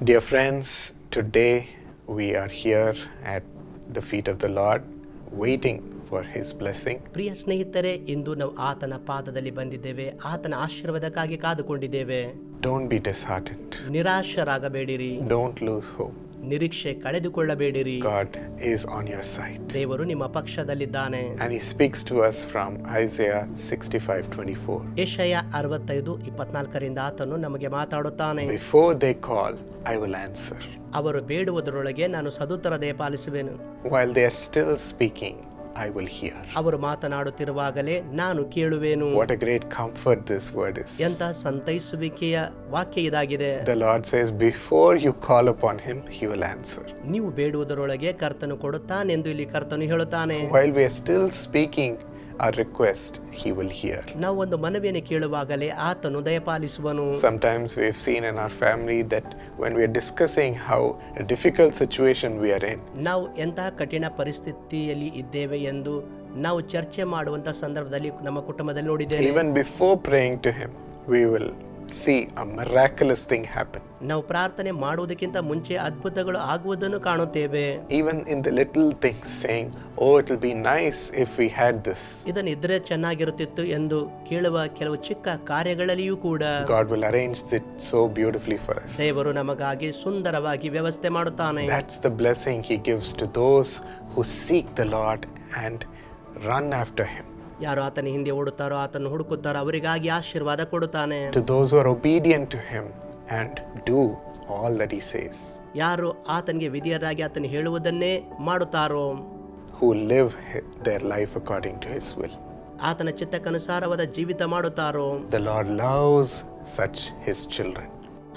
Dear friends, today we are here at the feet of the Lord, waiting for His blessing. ಪ್ರಿಯ ಸ್ನೇಹಿತರೆ ಇಂದು ನಾವು ಆತನ ಪಾದದಲ್ಲಿ ಬಂದಿದ್ದೇವೆ ಆತನ ಆಶೀರ್ವಾದಕ್ಕಾಗಿ ಕಾದುಕೊಂಡಿದ್ದೇವೆ Don't be disheartened. ನಿರಾಶರಾಗಬೇಡಿರಿ Don't lose hope. ನಿರೀಕ್ಷೆ ಕಳೆದುಕೊಳ್ಳಬೇಡಿರಿ. God is on your side ದೇವರು ನಿಮ್ಮ ಪಕ್ಷದಲ್ಲಿದ್ದಾನೆ. And he speaks to us from Isaiah 65:24 Isaiah 65 24 ರಿಂದ ಆತನು ನಮಗೆ ಮಾತಾಡುತ್ತಾನೆ. Before they call I will answer ಅವರು ಬೇಡುವುದರೊಳಗೆ ನಾನು ಸದುತ್ತರ ದಯಪಾಲಿಸುವೆನು while they are still speaking I will hear. ಅವರು ಮಾತನಾಡುತ್ತಿರುವಾಗಲೇ ನಾನು ಕೇಳುವೆನು What a great comfort this word is. ಎಂತಹ ಸಂತೈಸುವಿಕೆಯ ವಾಕ್ಯ ಇದಾಗಿದೆ The Lord says, Before you call upon Him, He will answer. ನೀವು ಬೇಡುವುದರೊಳಗೆ ಕರ್ತನು ಕೊಡುತ್ತಾನೆಂದು ಇಲ್ಲಿ ಕರ್ತನು ಹೇಳುತ್ತಾನೆ While we are still speaking our request, He will hear. ನಾವು ಒಂದು ಮನವಿಯನ್ನು ಕೇಳುವಾಗಲೇ ಆತನು ದಯಪಾಲಿಸುವನು Sometimes we've seen in our family that when we are discussing how a difficult situation we are in, ನಾವು ಎಂತಹ ಕಠಿಣ ಪರಿಸ್ಥಿತಿಯಲ್ಲಿ ಇದ್ದೇವೆ ಎಂದು ನಾವು ಚರ್ಚೆ ಮಾಡುವಂತ ಸಂದರ್ಭದಲ್ಲಿ ನಮ್ಮ ಕುಟುಂಬದಲ್ಲಿ ನೋಡಿದ್ದೇವೆ even before praying to Him, we will see a miraculous thing happen. ನಾವು ಪ್ರಾರ್ಥನೆ ಮಾಡುವುದಕ್ಕಿಂತ ಮುಂಚೆ ಅದ್ಭುತಗಳು ಆಗುವುದನ್ನು ಕಾಣುತ್ತೇವೆ Even in the little things, saying, Oh, it'll be nice if we had this. ಇದನ್ನು ಇದ್ರೆ ಚೆನ್ನಾಗಿರುತ್ತಿತ್ತು ಎಂದು ಕೇಳುವ ಕೆಲವು ಚಿಕ್ಕ ಕಾರ್ಯಗಳಲ್ಲಿಯೂ ಕೂಡ God will arrange it so beautifully for us. ದೇವರು ನಮಗಾಗಿ ಸುಂದರವಾಗಿ ವ್ಯವಸ್ಥೆ ಮಾಡುತ್ತಾನೆ That's the blessing He gives to those who seek the Lord and run after Him. ಯಾರು ಆತನ ಹಿಂದೆ ಓಡುತ್ತಾರೋ ಆತನು ಹುಡುಕುತ್ತಾರೋ ಅವರಿಗಾಗಿ ಆಶೀರ್ವಾದ ಕೊಡುತ್ತಾನೆ To those who are obedient to Him and do all that He says, ಯಾರು ಆತನಿಗೆ ವಿಧಿಯರಾಗಿ ಆತನು ಹೇಳುವುದನ್ನೇ ಮಾಡುತ್ತಾರೋ who live hi- their life according to His will. ಆತನ ಚಿತ್ತಕ್ಕನುಸಾರವಾದ ಜೀವಿತ ಮಾಡುತ್ತಾರೋ The Lord loves such His children.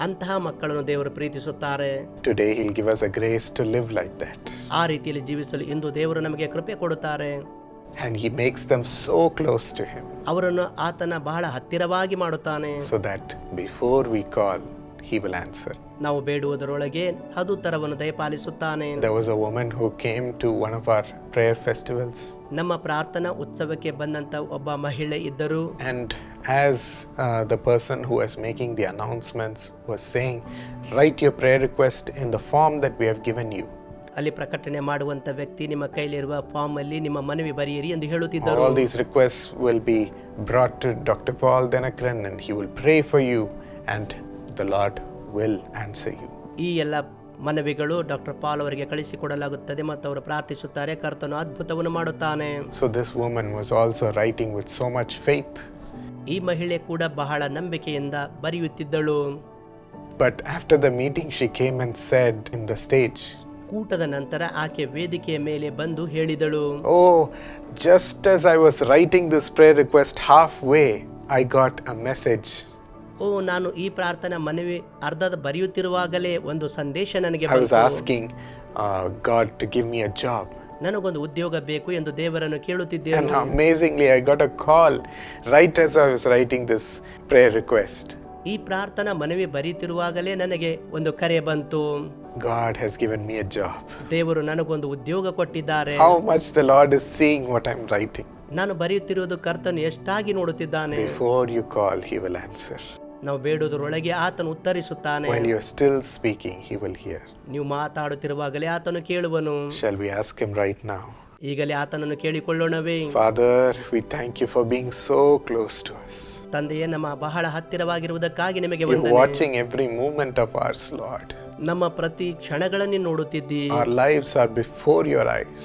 ಅಂತಹ ಮಕ್ಕಳನ್ನು ದೇವರು ಪ್ರೀತಿಸುತ್ತಾರೆ Today, He'll give us a grace to live like that. ಆ ರೀತಿಯಲ್ಲಿ ಜೀವಿಸಲು ಇಂದು ದೇವರು ನಮಗೆ ಕೃಪೆ ಕೊಡುತ್ತಾರೆ And He makes them so close to Him ಅವರನ್ನು ಆತನ ಬಹಳ ಹತ್ತಿರವಾಗಿ ಮಾಡುತ್ತಾನೆ so that before we call, He will answer. ನಾವು ಬೇಡುವುದರೊಳಗೆ ಸದುತ್ತರವನ್ನು ದಯಪಾಲಿಸುತ್ತಾನೆ There was a woman who came to one of our prayer festivals. ನಮ್ಮ ಪ್ರಾರ್ಥನಾ ಉತ್ಸವಕ್ಕೆ ಬಂದಂತ ಒಬ್ಬ ಮಹಿಳೆ ಇದ್ದರು And as uh, the person who was making the announcements was saying, write your prayer request in the form that we have given you. ಅಲ್ಲಿ ಪ್ರಕಟಣೆ ಮಾಡುವಂತ ವ್ಯಕ್ತಿ ನಿಮ್ಮ ಕೈಲಿರುವ ಫಾರ್ಮ್ ಅಲ್ಲಿ ನಿಮ್ಮ ಮನವಿ ಬರೆಯಿರಿ ಎಂದು ಹೇಳುತ್ತಿದ್ದರು All these requests will be brought to Dr. Paul Denakran and he will pray for you and the Lord will answer you. ಈ ಎಲ್ಲ ಮನವಿಗಳು ಡಾಕ್ಟರ್ ಪಾಲ್ ಅವರಿಗೆ ಕಳಿಸಿಕೊಡಲಾಗುತ್ತದೆ ಮತ್ತು ಅವರು ಪ್ರಾರ್ಥಿಸುತ್ತಾರೆ ಕರ್ತನು ಅದ್ಭುತವನ್ನು ಮಾಡುತ್ತಾನೆ So this woman was also writing with so much faith. ಈ ಮಹಿಳೆ ಕೂಡ ಬಹಳ ನಂಬಿಕೆಯಿಂದ ಬರೆಯುತ್ತಿದ್ದಳು But after the meeting, she came and said in the stage, ಕೂಟದ ನಂತರ ಆಕೆ ವೇದಿಕೆಯ ಮೇಲೆ ಬಂದು ಹೇಳಿದಳು ಓ just as I was writing this prayer request half way I got a message oh ನಾನು ಈ ಪ್ರಾರ್ಥನಾ ಮನವಿ ಅರ್ಧದ ಬರೆಯುತ್ತಿರುವಾಗಲೇ ಒಂದು ಸಂದೇಶ ನನಗೆ I was ಬಂತು asking God to give give a job. ನನಗೊಂದು ಉದ್ಯೋಗ ಬೇಕು ಎಂದು ದೇವರನ್ನು And ಕೇಳುತ್ತಿದ್ದೇನೆ amazingly, I got a call right as I was writing this prayer request. ಈ ಪ್ರಾರ್ಥನಾ ಮನವಿ ಬರೆಯುತ್ತಿರುವಾಗಲೇ ನನಗೆ ಒಂದು ಕರೆ ಬಂತು God has given me a job. ದೇವರು ನನಗೊಂದು ಉದ್ಯೋಗ ಕೊಟ್ಟಿದ್ದಾರೆ How much the Lord is seeing what I'm writing. ನಾನು ಬರೆಯುತ್ತಿರುವುದು ಕರ್ತನು ಎಷ್ಟಾಗಿ ನೋಡುತ್ತಿದ್ದಾನೆ Before you call, He will answer. ನಾವು ಬೇಡುವುದರೊಳಗೆ ಆತನು ಉತ್ತರಿಸುತ್ತಾನೆ While you're still speaking, He will hear. ನೀವು ಮಾತಾಡುತ್ತಿರುವಾಗಲೇ ಆತನು ಕೇಳುವನು Shall we ask Him right now? ಈಗಲೇ ಆತನನ್ನು ಕೇಳಿಕೊಳ್ಳೋಣವೇ Father, we thank you for being so close to us. ತಂದೆಯೇ ನಮ್ಮ ಬಹಳ ಹತ್ತಿರವಾಗಿರುವುದಕ್ಕಾಗಿ ನಿಮಗೆ You're ವಂದನೆ watching every movement of ours, Lord. ನಮ್ಮ ಪ್ರತಿ ಕ್ಷಣಗಳನ್ನು ನೋಡುತ್ತಿದ್ದಿ Our lives are before your eyes.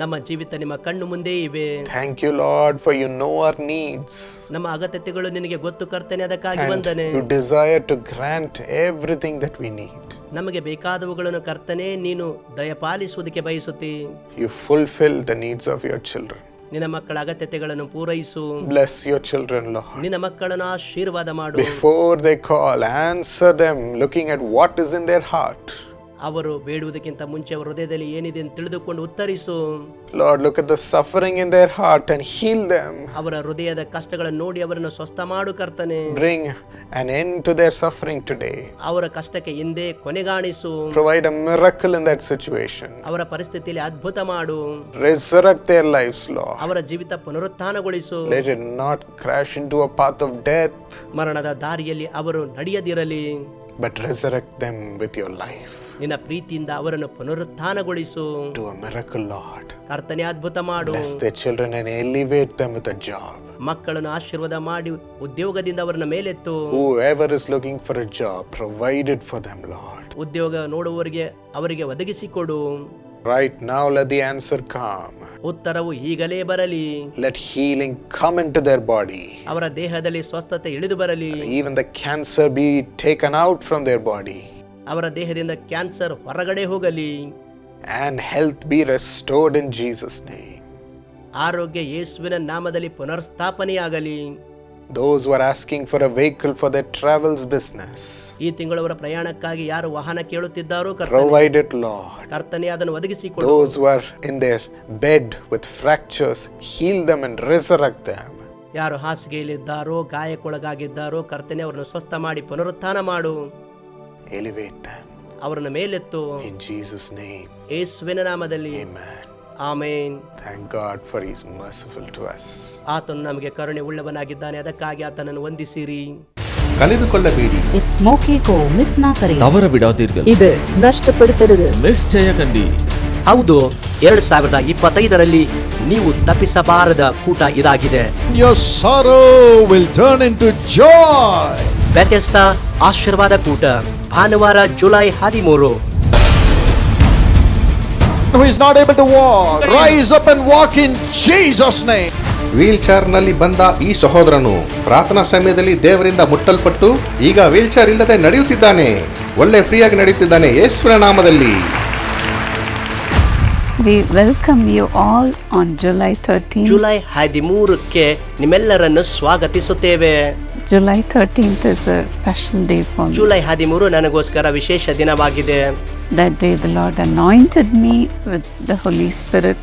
ನಮ್ಮ ಜೀವಿತ ನಿಮ್ಮ ಕಣ್ಣು ಮುಂದೆ ಇವೆ Thank you, Lord, for you know our needs. ನಮ್ಮ ಅಗತ್ಯತೆಗಳು ನಿನಗೆ ಗೊತ್ತು ಕರ್ತನೆ ಅದಕ್ಕಾಗಿ And ವಂದನೆ you desire to grant everything that we need. ನಮಗೆ ಬೇಕಾದವುಗಳನ್ನು ಕರ್ತನೆ ನೀನು ದಯಪಾಲಿಸುವುದಕ್ಕೆ ಬಯಸುತ್ತಿ. You fulfil the needs of your children ನಿನ್ನ ಮಕ್ಕಳ ಅಗತ್ಯತೆಗಳನ್ನು ಪೂರೈಸು. ಬ್ಲೆಸ್ ಯುವರ್ ಚಿಲ್ಡ್ರನ್ ಲಾರ್ಡ್ ನಿನ್ನ ಮಕ್ಕಳನ್ನು ಆಶೀರ್ವಾದ ಮಾಡು. Before they call answer them looking at what is in their heart ಅವರು ಬೇಡುವುದಕ್ಕಿಂತ ಮುಂಚೆ ಅವರ ಹೃದಯದಲ್ಲಿ ಏನಿದೆ ಅಂತ ತಿಳಿದುಕೊಂಡು ಉತ್ತರಿಸು Lord, look at the suffering in their heart and heal them. ಅವರ ಹೃದಯದ ಕಷ್ಟಗಳನ್ನು ನೋಡಿ ಅವರನ್ನು ಸ್ವಸ್ಥ ಮಾಡು ಕರ್ತನೆ Bring an end to their suffering today. ಅವರ ಕಷ್ಟಕ್ಕೆ ಹಿಂದೆ ಕೊನೆಗಾಣಿಸು Provide a miracle in that situation. ಅವರ ಪರಿಸ್ಥಿತಿಯಲ್ಲಿ ಅದ್ಭುತ ಮಾಡು Resurrect their lives, Lord. ಅವರ ಜೀವಿತ ಪುನರುತ್ಥಾನಗೊಳಿಸು Let it not crash into a path of death. ಮರಣದ ದಾರಿಯಲ್ಲಿ ಅವರು ನಡೆಯದಿರಲಿ but resurrect them with your life. ನಿನ್ನ ಪ್ರೀತಿಯಿಂದ ಅವರನ್ನು ಪುನರುತ್ಥಾನಗೊಳಿಸು. ಉಂಟು ಮೆರಕ ಲಾಟ್ ಅರ್ಥಲ್ಲಿ ಅದ್ಭುತ ಮಾಡು. ಅಸ್ತೆ ಚಿಲ್ಡ್ರನ್ ಎನ್ ಎಲ್ಲಿ ವೇಟ್ ಜಾಬ್ ಮಕ್ಕಳನ್ನು ಆಶೀರ್ವಾದ ಮಾಡಿ ಉದ್ಯೋಗದಿಂದ ಅವರೆಲ್ಲ ಮೇಲೆತ್ತು. Whoever is looking for job provided for them lord ಉದ್ಯೋಗ ನೋಡುವವರಿಗೆ ಅವರಿಗೆ ಒದಗಿಸಿಕೊಡು. Right now ನೌಲ್ the answer come ಉತ್ತರವು ಈಗಲೇ ಬರಲಿ. Let healing come in their body ಅವರ ದೇಹದಲ್ಲಿ ಸ್ವಸ್ಥತೆ ಇಳಿದು ಬರಲಿ. Even the cancer be taken out from their body ಅವರ ದೇಹದಿಂದ ಕ್ಯಾನ್ಸರ್ ಹೊರಗಡೆ ಹೋಗಲಿ. And health be restored in Jesus name ಆರೋಗ್ಯ ಯೇಸುವಿನ ನಾಮದಲ್ಲಿ ಪುನರ್ಸ್ಥಾಪನೆಯಾಗಲಿ. Those were asking for a vehicle for their travels business ಈ ತಿಂಗಳು ಅವರ ಪ್ರಯಾಣಕ್ಕಾಗಿ ಯಾರು ವಾಹನ ಕೇಳುತ್ತಿದ್ದಾರೋ ಪ್ರೊವೈಡ್ ಇಟ್ ಲಾರ್ಡ್ ಕರ್ತನೇ ಅದನ್ನು ಒದಗಿಸಿಕೊಡು. Those were in their bed with fractures heal them and resurrect them ಯಾರು ಹಾಸಿಗೆಯಲ್ಲಿದ್ದಾರೋ ಗಾಯಕ್ಕೊಳಗಾಗಿದ್ದಾರೋ ಕರ್ತನೇ ಅವರನ್ನು ಸ್ವಸ್ಥ ಮಾಡಿ ಪುನರುತ್ಥಾನ ಮಾಡು. Elevate ಅವರನ್ನು ಮೇಲೆತ್ತು. In Jesus' name, ಯೇಸುವಿನ ನಾಮದಲ್ಲಿ. Amen. Amen thank God for His merciful to us. ಆತನು ನಮಗೆ ಕರುಣೆ ಉಳ್ಳವನಾಗಿದ್ದಾನೆ ಅದಕ್ಕಾಗಿ ಆತನನ್ನು ವಂದಿಸಿರಿ. ಕಳೆದುಕೊಳ್ಳಬೇಡಿ. इस मौके को मिस ना करें தவற ಇದು இது ಮಿಸ್ ಜಯ கண்டி ಹೌದು ಎರಡು ಸಾವಿರದ ಇಪ್ಪತ್ತೈದರಲ್ಲಿ ನೀವು ತಪ್ಪಿಸಬಾರದ ಕೂಟ ಇದಾಗಿದೆ. Your sorrow will turn into joy. ವ್ಯತ್ಯಸ್ತ ಆಶೀರ್ವಾದ ಕೂಟ. ಭಾನುವಾರ ಜುಲೈ ಹದಿಮೂರು Who is not able to walk, rise up and walk in Jesus' name. Wheel ಚೇರ್ನಲ್ಲಿ ಬಂದ ಈ ಸಹೋದರನು ಪ್ರಾರ್ಥನಾ ಸಮಯದಲ್ಲಿ ದೇವರಿಂದ ಮುಟ್ಟಲ್ಪಟ್ಟು ಈಗ ವೀಲ್ ಚೇರ್ ಇಲ್ಲದೆ ನಡೆಯುತ್ತಿದ್ದಾನೆ ಒಳ್ಳೆ ಫ್ರೀಯಾಗಿ ನಡೆಯುತ್ತಿದ್ದಾನೆ ಯೇಸುವಿನ ನಾಮದಲ್ಲಿ We welcome you all on July 13th. July ಹದಿಮೂರಕ್ಕೆ ನಿಮ್ಮೆಲ್ಲರನ್ನು ಸ್ವಾಗತಿಸುತ್ತೇವೆ July 13th is a special day for me. July ಹದಿಮೂರು ನನಗೋಸ್ಕರ ವಿಶೇಷ ದಿನವಾಗಿದೆ That day, the Lord anointed me with the Holy Spirit.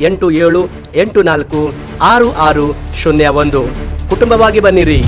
ಎಂಟು ಏಳು ಎಂಟು ನಾಲ್ಕು ಆರು ಆರು ಶೂನ್ಯ ಒಂದು. ಕುಟುಂಬವಾಗಿ ಬನ್ನಿರಿ.